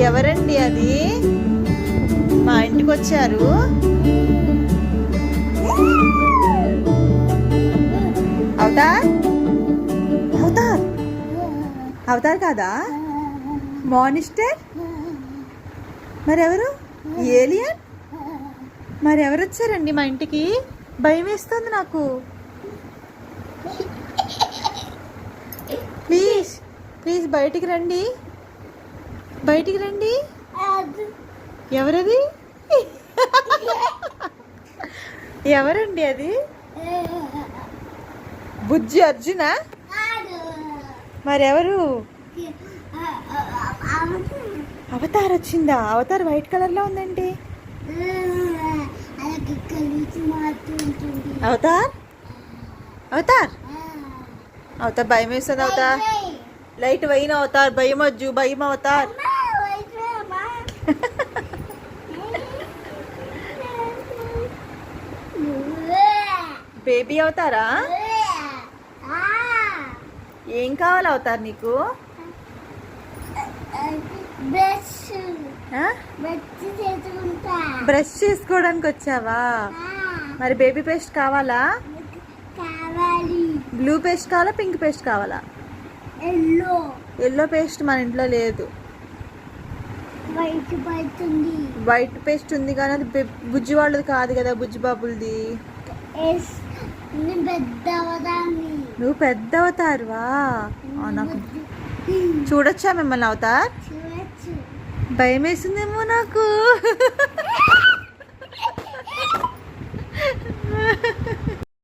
ఎవరండి అది? మా ఇంటికి వచ్చారు అవతార్? అవతార్? అవతార్ కాదా? మానిస్టర్? మరెవరు? ఏలియన్? మరెవరు వచ్చారండి మా ఇంటికి? భయం వేస్తుంది నాకు. ప్లీజ్ ప్లీజ్ బయటికి రండి. బయటికి రండి. ఎవరది? ఎవరండి అది? బుజ్జి అర్జున? మరెవరు? అవతార్ వచ్చిందా? అవతార్ వైట్ కలర్లో ఉందండి. అవతార్? అవతార్? అవతార్ భయం వేస్తుంది అవతార్. లైట్ వైన్ అవతార్ భయం వజ్జు భయం అవతార్. బేబీ అవుతారా? ఏం కావాలి అవుతారు నీకు? బ్రష్ చేసుకోవడానికి వచ్చావా? మరి బేబీ పేస్ట్ కావాలా కావాలి? బ్లూ పేస్ట్ కావాలా పింక్ పేస్ట్ కావాలా? ఎల్లో. ఎల్లో పేస్ట్ మన ఇంట్లో లేదు. వైట్ పేస్ట్ ఉంది. కానీ అది బుజ్జి వాళ్ళది కాదు కదా బుజ్జి బాబులది. నువ్వు పెద్ద అవతారువా? నాకు చూడొచ్చా మిమ్మల్ని అవతార్? భయం వేసిందేమో నాకు.